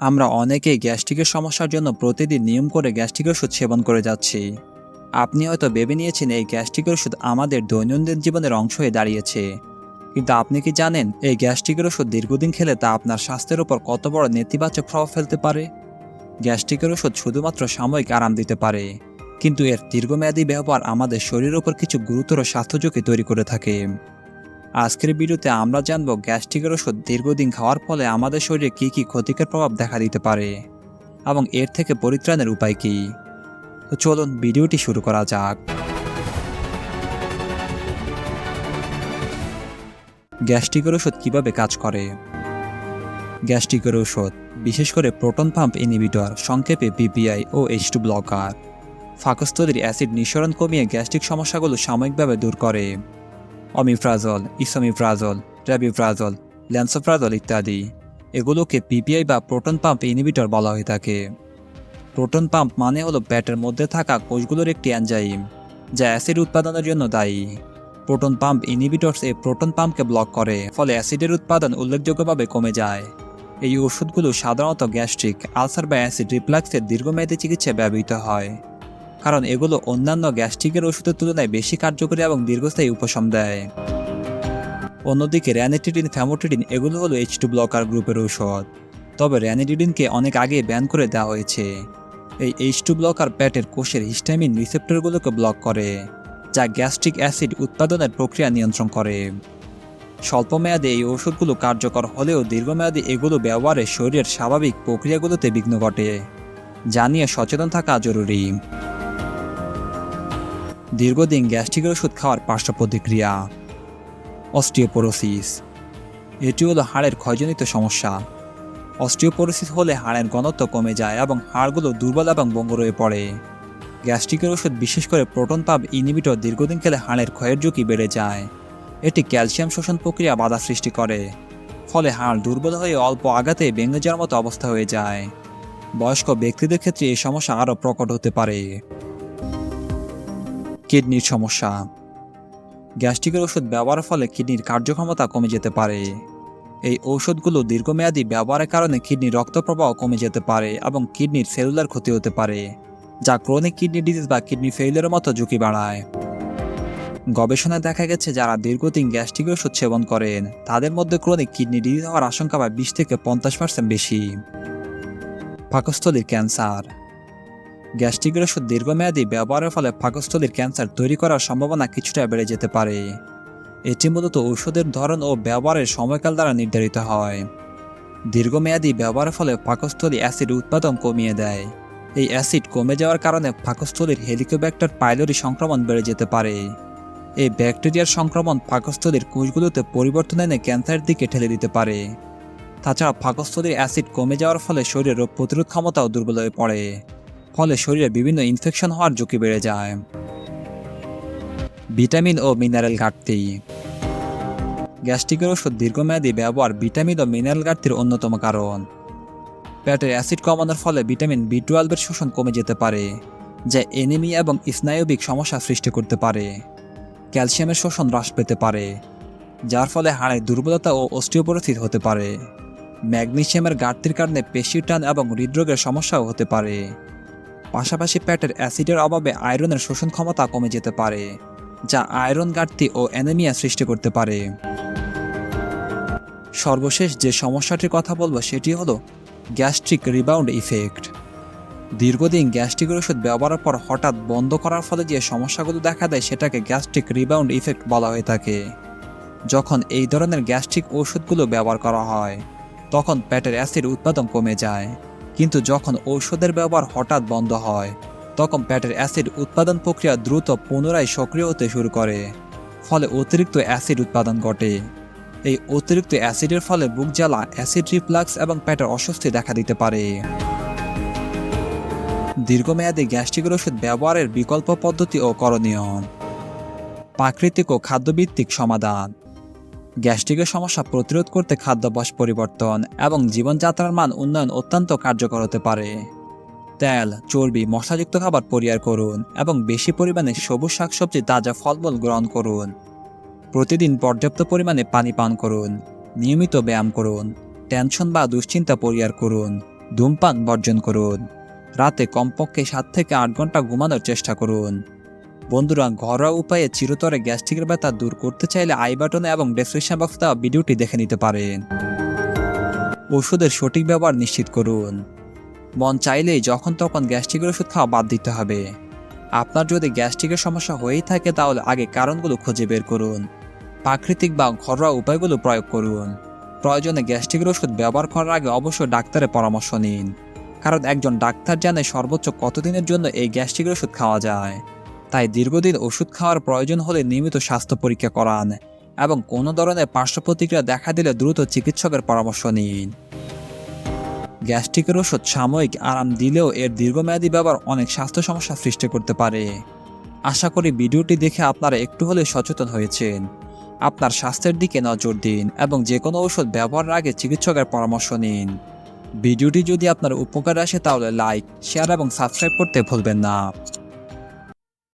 আমরা অনেকেই গ্যাস্ট্রিকের সমস্যার জন্য প্রতিদিন নিয়ম করে গ্যাস্ট্রিক ওষুধ সেবন করে যাচ্ছি। আপনি হয়তো ভেবে নিয়েছেন এই গ্যাস্ট্রিকের ওষুধ আমাদের দৈনন্দিন জীবনের অংশ হয়ে দাঁড়িয়েছে। কিন্তু আপনি কি জানেন এই গ্যাস্ট্রিকের ওষুধ দীর্ঘদিন খেলে তা আপনার স্বাস্থ্যের উপর কত বড় নেতিবাচক প্রভাব ফেলতে পারে? গ্যাস্ট্রিকের ওষুধ শুধুমাত্র সাময়িক আরাম দিতে পারে, কিন্তু এর দীর্ঘমেয়াদী ব্যবহার আমাদের শরীরের উপর কিছু গুরুতর স্বাস্থ্য ঝুঁকি তৈরি করে থাকে। আজকের ভিডিওতে আমরা জানব গ্যাস্ট্রিকের ওষুধ দীর্ঘদিন খাওয়ার ফলে আমাদের শরীরে কী কী ক্ষতিকর প্রভাব দেখা দিতে পারে এবং এর থেকে পরিত্রাণের উপায় কী? তো চলুন ভিডিওটি শুরু করা যাক। গ্যাস্ট্রিকের ওষুধ কীভাবে কাজ করে? গ্যাস্ট্রিকের ওষুধ, বিশেষ করে প্রোটন পাম্প ইনহিবিটর, সংক্ষেপে বিপিআই ও এইচ টু ব্লকার। ফাকস্থলীর অ্যাসিড নিঃসরণ কমিয়ে গ্যাস্ট্রিক সমস্যাগুলো সাময়িকভাবে দূর করে। অমিফ্রাজল, ইসোমিফ্রাজল ট্র্যাবিফ্রাজল ল্যান্সোফ্রাজল ইত্যাদি। এগুলোকে পিপিআই বা প্রোটন পাম্প ইনহিবিটর বলা হয়ে থাকে। প্রোটন পাম্প মানে হলো ব্যাটের মধ্যে থাকা কোষগুলোর একটি অ্যানজাইম যা অ্যাসিড উৎপাদনের জন্য দায়ী। প্রোটন পাম্প ইনহিবিটরস এই প্রোটন পাম্পকে ব্লক করে, ফলে অ্যাসিডের উৎপাদন উল্লেখযোগ্যভাবে কমে যায়। এই ওষুধগুলো সাধারণত গ্যাস্ট্রিক, আলসার বা অ্যাসিড রিফ্লাক্সের দীর্ঘমেয়াদী চিকিৎসায় ব্যবহৃত হয়। কারণ এগুলো অন্যান্য গ্যাস্ট্রিকের ওষুধের তুলনায় বেশি কার্যকরী এবং দীর্ঘস্থায়ী উপশম দেয়। অন্যদিকে র্যানিটিডিন, ফ্যামোটিডিন এগুলো হলো এইচ টু ব্লকার গ্রুপের ঔষধ। তবে র্যানিটিডিনকে অনেক আগে ব্যান করে দেওয়া হয়েছে। এই এইচ টু ব্লকার প্যাটের কোষের হিস্টামিন রিসেপ্টরগুলোকে ব্লক করে, যা গ্যাস্ট্রিক অ্যাসিড উৎপাদনের প্রক্রিয়া নিয়ন্ত্রণ করে। স্বল্পমেয়াদে এই ওষুধগুলো কার্যকর হলেও দীর্ঘমেয়াদে এগুলো ব্যবহারে শরীরের স্বাভাবিক প্রক্রিয়াগুলোতে বিঘ্ন ঘটে, যা নিয়ে সচেতন থাকা জরুরি। দীর্ঘদিন গ্যাস্ট্রিকের ওষুধ খাওয়ার পার্শ্ব প্রতিক্রিয়া। অস্টিওপোরোসিস। এটি হলো হাড়ের ক্ষয়জনিত সমস্যা। অস্টিওপোরোসিস হলে হাড়ের ঘনত্ব কমে যায় এবং হাড়গুলো দুর্বল এবং বঙ্গ হয়ে পড়ে। গ্যাস্ট্রিকের ওষুধ বিশেষ করে প্রোটন পাব ইনহিবিটর দীর্ঘদিন খেলে হাড়ের ক্ষয়ের ঝুঁকি বেড়ে যায়। এটি ক্যালসিয়াম শোষণ প্রক্রিয়া বাধা সৃষ্টি করে, ফলে হাড় দুর্বল হয়ে অল্প আঘাতে ভেঙে যাওয়ার মতো অবস্থা হয়ে যায়। বয়স্ক ব্যক্তিদের ক্ষেত্রে এই সমস্যা আরও প্রকট হতে পারে। কিডনির সমস্যা। গ্যাস্ট্রিকের ওষুধ ব্যবহারের ফলে কিডনির কার্যক্ষমতা কমে যেতে পারে। এই ঔষধগুলো দীর্ঘমেয়াদী ব্যবহারের কারণে কিডনির রক্ত প্রবাহ কমে যেতে পারে এবং কিডনির সেলুলার ক্ষতি হতে পারে, যা ক্রনিক কিডনি ডিজিজ বা কিডনি ফেইলের মতো ঝুঁকি বাড়ায়। গবেষণায় দেখা গেছে, যারা দীর্ঘদিন গ্যাস্ট্রিক ওষুধ সেবন করেন, তাদের মধ্যে ক্রনিক কিডনি ডিজিজ হওয়ার আশঙ্কা প্রায় বিশ থেকে পঞ্চাশ পার্সেন্ট বেশি। পাকস্থলীর ক্যান্সার। গ্যাস্ট্রিকের ওষুধ দীর্ঘমেয়াদী ব্যবহারের ফলে পাকস্থলীর ক্যান্সার তৈরি করার সম্ভাবনা কিছুটা বেড়ে যেতে পারে। এটি মূলত ঔষধের ধরন ও ব্যবহারের সময়কাল দ্বারা নির্ধারিত হয়। দীর্ঘমেয়াদী ব্যবহারের ফলে পাকস্থলী অ্যাসিড উৎপাদন কমিয়ে দেয়। এই অ্যাসিড কমে যাওয়ার কারণে পাকস্থলীর হেলিকোব্যাক্টার পাইলোরি সংক্রমণ বেড়ে যেতে পারে। এই ব্যাকটেরিয়ার সংক্রমণ পাকস্থলীর কোষগুলোতে পরিবর্তন এনে ক্যান্সারের দিকে ঠেলে দিতে পারে। তাছাড়া পাকস্থলীর অ্যাসিড কমে যাওয়ার ফলে শরীরের রোগ প্রতিরোধ ক্ষমতাও দুর্বল হয়ে পড়ে। ফলে শরীরে বিভিন্ন ইনফেকশন হওয়ার ঝুঁকি বেড়ে যায়। ভিটামিন ও মিনারেল ঘাটতি। গ্যাস্ট্রিকের ওষুধ দীর্ঘমেয়াদী ব্যবহার ভিটামিন ও মিনারেল ঘাটতির অন্যতম কারণ। পেটের অ্যাসিড কমানোর ফলে ভিটামিন বি টুয়েলভের শোষণ কমে যেতে পারে, যা এনিমি এবং স্নায়বিক সমস্যা সৃষ্টি করতে পারে। ক্যালসিয়ামের শোষণ হ্রাস পেতে পারে, যার ফলে হাড়ের দুর্বলতা ও অস্টিওপোরোসিস হতে পারে। ম্যাগনেসিয়ামের ঘাটতির কারণে পেশি টান এবং হৃদরোগের সমস্যাও হতে পারে। পাশাপাশি পেটের অ্যাসিডের অভাবে আয়রনের শোষণ ক্ষমতা কমে যেতে পারে, যা আয়রন ঘাটতি ও অ্যানেমিয়া সৃষ্টি করতে পারে। সর্বশেষ যে সমস্যাটির কথা বলব সেটি হলো গ্যাস্ট্রিক রিবাউন্ড ইফেক্ট। দীর্ঘদিন গ্যাস্ট্রিক ওষুধ ব্যবহারের পর হঠাৎ বন্ধ করার ফলে যে সমস্যাগুলো দেখা দেয় সেটাকে গ্যাস্ট্রিক রিবাউন্ড ইফেক্ট বলা হয়ে থাকে। যখন এই ধরনের গ্যাস্ট্রিক ওষুধগুলো ব্যবহার করা হয়, তখন পেটের অ্যাসিড উৎপাদন কমে যায়। কিন্তু যখন ঔষধের ব্যবহার হঠাৎ বন্ধ হয়, তখন পেটের অ্যাসিড উৎপাদন প্রক্রিয়া দ্রুত পুনরায় সক্রিয় হতে শুরু করে, ফলে অতিরিক্ত অ্যাসিড উৎপাদন ঘটে। এই অতিরিক্ত অ্যাসিডের ফলে বুক জ্বালা, অ্যাসিড রিফ্লাক্স এবং পেটের অস্বস্তি দেখা দিতে পারে। দীর্ঘমেয়াদী গ্যাস্ট্রিকের ওষুধ ব্যবহারের বিকল্প পদ্ধতি ও করণীয়। প্রাকৃতিক ও খাদ্যভিত্তিক সমাধান। গ্যাস্ট্রিকের সমস্যা প্রতিরোধ করতে খাদ্যাভ্যাস পরিবর্তন এবং জীবনযাত্রার মান উন্নয়ন অত্যন্ত কার্যকর হতে পারে। তেল, চর্বি, মশলাযুক্ত খাবার পরিহার করুন এবং বেশি পরিমাণে সবুজ শাকসবজি, তাজা ফলমূল গ্রহণ করুন। প্রতিদিন পর্যাপ্ত পরিমাণে পানি পান করুন, নিয়মিত ব্যায়াম করুন, টেনশন বা দুশ্চিন্তা পরিহার করুন, ধূমপান বর্জন করুন, রাতে কমপক্ষে সাত থেকে আট ঘণ্টা ঘুমানোর চেষ্টা করুন। বন্ধুরা, ঘরোয়া উপায়ে চিরতরে গ্যাস্ট্রিকের ব্যথা দূর করতে চাইলে আই বাটনে এবং ডেসক্রিপশন বক্সে দেওয়া ভিডিওটি দেখে নিতে পারেন। ওষুধের সঠিক ব্যবহার নিশ্চিত করুন। মন চাইলেই যখন তখন গ্যাস্ট্রিকের ওষুধ খাওয়া বাদ দিতে হবে। আপনার যদি গ্যাস্ট্রিকের সমস্যা হয়েই থাকে তাহলে আগে কারণগুলো খুঁজে বের করুন। প্রাকৃতিক বা ঘরোয়া উপায়গুলো প্রয়োগ করুন। প্রয়োজনে গ্যাস্ট্রিকের ওষুধ ব্যবহার করার আগে অবশ্যই ডাক্তারের পরামর্শ নিন। কারণ একজন ডাক্তার জানে সর্বোচ্চ কতদিনের জন্য এই গ্যাস্ট্রিকের ওষুধ খাওয়া যায়। তাই দীর্ঘদিন ওষুধ খাওয়ার প্রয়োজন হলে নিয়মিত স্বাস্থ্য পরীক্ষা করান এবং কোনো ধরনের পার্শ্ব প্রতিক্রিয়া দেখা দিলে দ্রুত চিকিৎসকের পরামর্শ নিন। গ্যাস্ট্রিকের ওষুধ সাময়িক আরাম দিলেও এর দীর্ঘমেয়াদী ব্যবহার অনেক স্বাস্থ্য সমস্যা সৃষ্টি করতে পারে। আশা করি ভিডিওটি দেখে আপনারা একটু হলেও সচেতন হয়েছেন। আপনার স্বাস্থ্যের দিকে নজর দিন এবং যে কোনো ওষুধ ব্যবহারের আগে চিকিৎসকের পরামর্শ নিন। ভিডিওটি যদি আপনার উপকার আসে তাহলে লাইক, শেয়ার এবং সাবস্ক্রাইব করতে ভুলবেন না।